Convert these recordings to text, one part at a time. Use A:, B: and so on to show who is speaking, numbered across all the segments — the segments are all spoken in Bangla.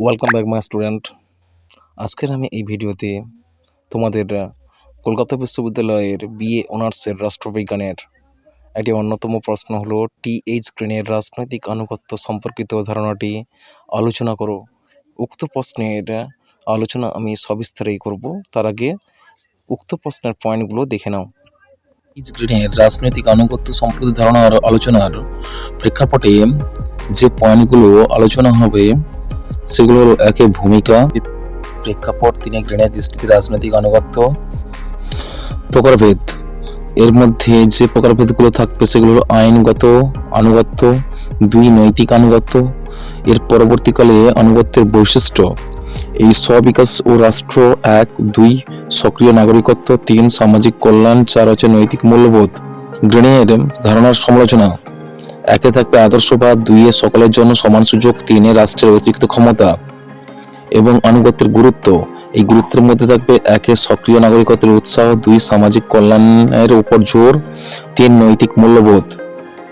A: ওয়েলকাম ব্যাক মাই স্টুডেন্ট আজকের আমি এই ভিডিওতে তোমাদের কলকাতা বিশ্ববিদ্যালয়ের বিএ অনার্সের রাষ্ট্রবিজ্ঞানের একটি অন্যতম প্রশ্ন হলো টি এইচ গ্রিনের রাজনৈতিক আনুগত্য সম্পর্কিত ধারণাটি আলোচনা করো। উক্ত প্রশ্নের আলোচনা আমি সবিস্তারেই করব। তার আগে উক্ত প্রশ্নের পয়েন্টগুলো দেখে নাও। এইচ গ্রিনের রাজনৈতিক আনুগত্য সম্পর্কিত ধারণার আলোচনার প্রেক্ষাপটে যে পয়েন্টগুলো আলোচনা হবে সেগুলো হলো একে ভূমিকা, প্রেক্ষাপট, তিনি গ্রেনের দৃষ্টিতে রাজনৈতিক আনুগত্য, প্রকারভেদ। এর মধ্যে যে প্রকারভেদগুলো থাকবে সেগুলো আইনগত আনুগত্য, দুই নৈতিক আনুগত্য, এর পরবর্তীকালে আনুগত্যের বৈশিষ্ট্য। এই স্ববিকাশ ও রাষ্ট্র এক, দুই, সক্রিয় নাগরিকত্ব, তিন, সামাজিক কল্যাণ, চার হচ্ছে নৈতিক মূল্যবোধ। গ্রেনের ধারণার সমালোচনা। একে থাকবে আদর্শবাদ, দুইয়ে সকলের জন্য সমান সুযোগ, তিনে রাষ্ট্রের অতিরিক্ত ক্ষমতা এবং আনুগত্যের গুরুত্ব। এই গুরুত্বের মধ্যে থাকবে একে সক্রিয় নাগরিকত্বের উৎসাহ, দুই সামাজিক কল্যাণের উপর জোর, তিন নৈতিক মূল্যবোধ।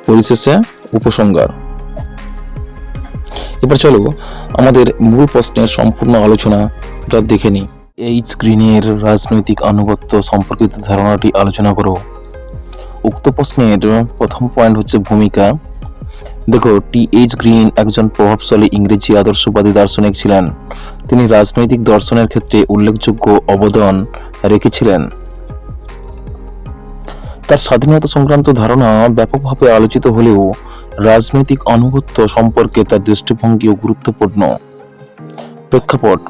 A: পরিশেষে উপসংহার। এবার চলো আমাদের মূল প্রশ্নের সম্পূর্ণ আলোচনাটা দেখে নিই। এই স্ক্রিনের রাজনৈতিক আনুগত্য সম্পর্কিত ধারণাটি আলোচনা করো। উক্ত প্রশ্নের প্রথম পয়েন্ট হচ্ছে ভূমিকা। দেখো, টি এইচ গ্রিন একজন প্রভাবশালী ইংরেজি আদর্শবাদী দার্শনিক ছিলেন। তিনি রাজনৈতিক দর্শনের ক্ষেত্রে উল্লেখযোগ্য অবদান রেখেছিলেন। তার স্বাধীনতা সংক্রান্ত ধারণা ব্যাপকভাবে আলোচিত হলেও রাজনৈতিক আনুগত্য সম্পর্কে তার দৃষ্টিভঙ্গিও গুরুত্বপূর্ণ। প্রেক্ষাপট,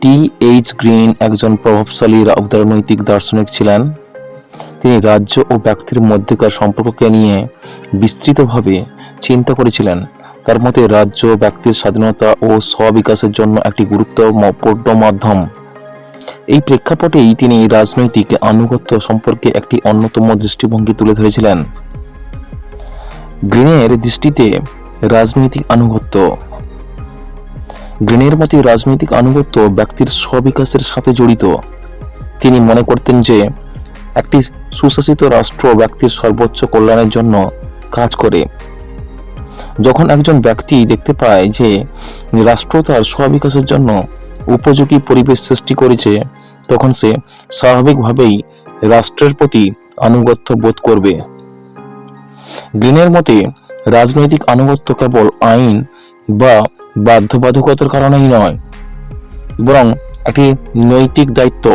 A: টি এইচ গ্রিন একজন প্রভাবশালী রাজনৈতিক দার্শনিক ছিলেন। তিনি রাজ্য ও ব্যক্তির মধ্যেকার সম্পর্ককে নিয়ে বিস্তৃতভাবে চিন্তা করেছিলেন। তার মতে, রাজ্য ব্যক্তির স্বাধীনতা ও স্ববিকাশের জন্য একটি গুরুত্বপূর্ণ মাধ্যম এই প্রেক্ষাপটেই তিনি রাজনৈতিক আনুগত্য সম্পর্কে একটি অন্যতম দৃষ্টিভঙ্গি তুলে ধরেছিলেন। গ্রিনের দৃষ্টিতে রাজনৈতিক আনুগত্য। গ্রিনের মতে রাজনৈতিক আনুগত্য ব্যক্তির স্ববিকাশের সাথে জড়িত। তিনি মনে করতেন যে একটি সুশাসিত রাষ্ট্র ব্যক্তির সর্বোচ্চ কল্যাণের জন্য কাজ করে। যখন একজন ব্যক্তি দেখতে পায় যে রাষ্ট্র তার স্ববিকাশের জন্য উপযোগী পরিবেশ সৃষ্টি করেছে, তখন সে স্বাভাবিকভাবেই রাষ্ট্রের প্রতি আনুগত্য বোধ করবে। গ্রিনের মতে, রাজনৈতিক আনুগত্য কেবল আইন বা বাধ্যবাধকতার কারণেই নয়, বরং একটি নৈতিক দায়িত্ব।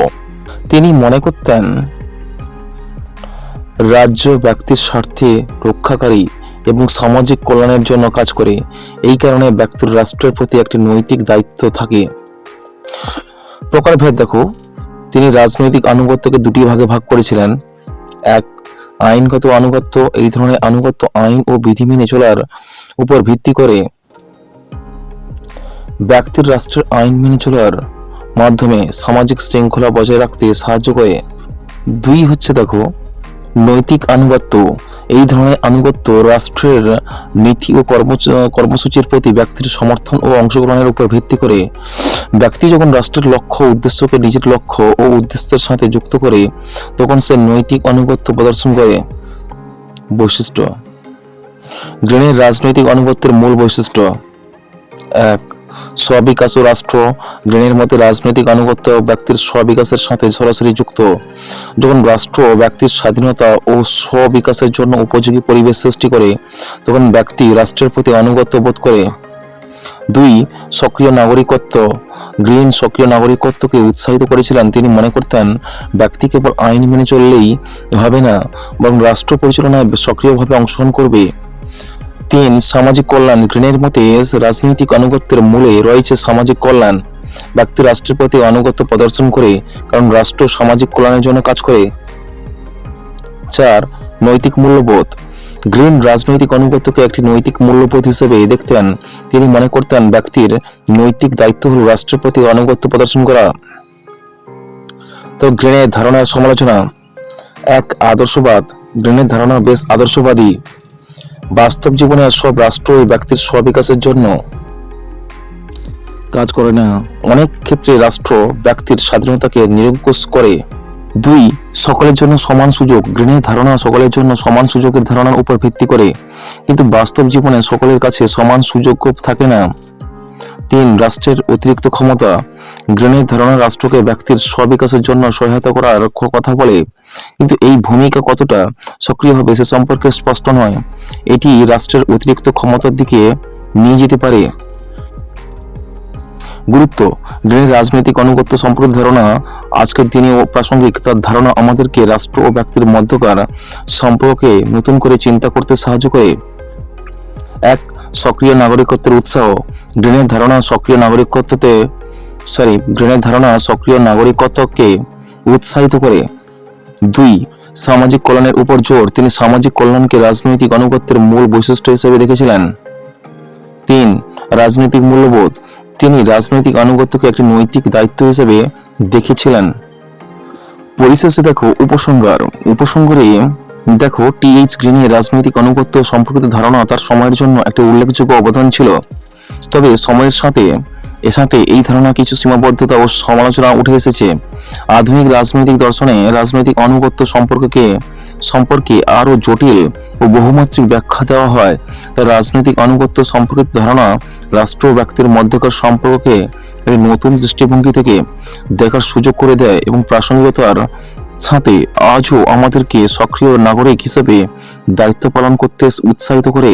A: তিনি মনে করতেন রাজ্য ব্যক্তির স্বার্থে রক্ষাকারী এবং সামাজিক কল্যাণের জন্য কাজ করে। এই কারণে ব্যক্তির রাষ্ট্রের প্রতি একটি নৈতিক দায়িত্ব থাকে। প্রকারভেদ দেখো। তিনি রাজনৈতিক আনুগত্যকে দুটি ভাগে ভাগ করেছিলেন। এক, আইনগত আনুগত্য। এই ধরনের আনুগত্য আইন ও বিধি মেনে চলার উপর ভিত্তি করে ব্যক্তির রাষ্ট্রের আইন মেনে চলার মাধ্যমে সামাজিক শৃঙ্খলা বজায় রাখতে সাহায্য করে। দুই হচ্ছে দেখো নৈতিক আনুগত্য। এই ধরনের আনুগত্য রাষ্ট্রের নীতি ও কর্ম, কর্মসূচির প্রতি ব্যক্তির সমর্থন ও অংশগ্রহণের উপর ভিত্তি করে। ব্যক্তি যখন রাষ্ট্রের লক্ষ্য উদ্দেশ্যকে নিজের লক্ষ্য ও উদ্দেশ্যের সাথে যুক্ত করে, তখন সে নৈতিক আনুগত্য প্রদর্শন করে। বৈশিষ্ট্য। গ্রেনের রাজনৈতিক আনুগত্যের মূল বৈশিষ্ট্য এক স্ববিকাশ ও রাষ্ট্র, গ্রেনের মতে রাজনৈতিক আনুগত্য ব্যক্তির স্ববিকাশের সাথে সরাসরি যুক্ত। যখন রাষ্ট্র ব্যক্তির স্বাধীনতা ও স্ববিকাশের জন্য উপযোগী পরিবেশ সৃষ্টি করে, তখন ব্যক্তি রাষ্ট্রের প্রতি আনুগত্য বোধ করে। দুই, সক্রিয় নাগরিকত্ব। গ্রিন সক্রিয় নাগরিকত্বকে উৎসাহিত করেছিলেন তিনি মনে করতেন, ব্যক্তি কেবল আইন মেনে চললেই হবে না, বরং রাষ্ট্র পরিচালনায় সক্রিয়ভাবে অংশগ্রহণ করবে। তিন, সামাজিক কল্যাণ। গ্রিনের মতে রাজনৈতিক আনুগত্যের মূলে রয়েছে সামাজিক কল্যাণ। ব্যক্তি রাষ্ট্রের প্রতি আনুগত্য প্রদর্শন করে, কারণ রাষ্ট্র সামাজিক কল্যাণের জন্য কাজ করে। চার, নৈতিক মূল্যবোধ। গ্রিন রাজনৈতিক আনুগত্যকে একটি নৈতিক মূল্যবোধ হিসেবে দেখতেন। তিনি মনে করতেন ব্যক্তির নৈতিক দায়িত্ব হল রাষ্ট্রের প্রতি আনুগত্য প্রদর্শন করা। তো গ্রিনের ধারণার সমালোচনা। এক, আদর্শবাদ। গ্রিনের ধারণা বেশ আদর্শবাদী। বাস্তব জীবনে সব রাষ্ট্র ও ব্যক্তির স্ববিকাশের জন্য কাজ করে না। অনেক ক্ষেত্রে রাষ্ট্র ব্যক্তির স্বাধীনতাকে নিরঙ্কুশ করে। দুই, সকলের জন্য সমান সুযোগ। গ্রিনের ধারণা সকলের জন্য সমান সুযোগের ধারণার উপর ভিত্তি করে। কিন্তু বাস্তব জীবনে সকলের কাছে সমান সুযোগ থাকে না। তিন রাষ্ট্রের অতিরিক্ত ক্ষমতা। গ্রেনের ধারণা রাষ্ট্রকে ব্যক্তির স্ববিকাশের জন্য সহায়তা করার ক- কথা বলে। কিন্তু এই ভূমিকা কতটা সক্রিয় হবে সে সম্পর্কে স্পষ্ট নয়। এটি রাষ্ট্রের অতিরিক্ত ক্ষমতার দিকে নিয়ে যেতে পারে। গুরুত্ব গ্রেনের রাজনৈতিক অনুগত্য সম্পর্কিত ধারণা। আজকের দিনেও প্রাসঙ্গিক তার ধারণা আমাদেরকে রাষ্ট্র ও ব্যক্তির মধ্যকার সম্পর্কে নতুন করে চিন্তা করতে সাহায্য করে। এক সক্রিয় নাগরিকত্বের উৎসাহ, গ্রেনের ধারণা সক্রিয় নাগরিকত্বতে সরি গ্রেনের ধারণা সক্রিয় নাগরিকত্বকে উৎসাহিত করে। দুই, সামাজিক কল্যাণের উপর জোর, তিনি সামাজিক কল্যাণকে রাজনৈতিক আনুগত্যের মূল বৈশিষ্ট্য হিসেবে দেখেছিলেন। তিন, রাজনৈতিক মূল্যবোধ, তিনি রাজনৈতিক আনুগত্যকে একটি নৈতিক দায়িত্ব হিসেবে দেখেছিলেন। পরিশেষে দেখো উপসংহার, উপসংহারে দেখো টিএইচ গ্রিনের রাজনৈতিক আনুগত্য সম্পর্কিত ধারণা তার সময়ের জন্য একটি উল্লেখযোগ্য অবদান ছিল। তবে সময়ের সাথে, এর সাথে এই ধারণা কিছু সীমাবদ্ধতা ও সমালোচনা উঠে এসেছে। আধুনিক রাজনৈতিক দর্শনে রাজনৈতিক আনুগত্য সম্পর্ককে, সম্পর্কে আরও জটিল ও বহুমাত্রিক ব্যাখ্যা দেওয়া হয়। তার রাজনৈতিক আনুগত্য সম্পর্কিত ধারণা রাষ্ট্র ব্যক্তির মধ্যকার সম্পর্ককে নতুন দৃষ্টিভঙ্গি থেকে দেখার সুযোগ করে দেয় এবং প্রাসঙ্গিকতার সাথে আজও আমাদেরকে সক্রিয় নাগরিক হিসেবে দায়িত্ব পালন করতে উৎসাহিত করে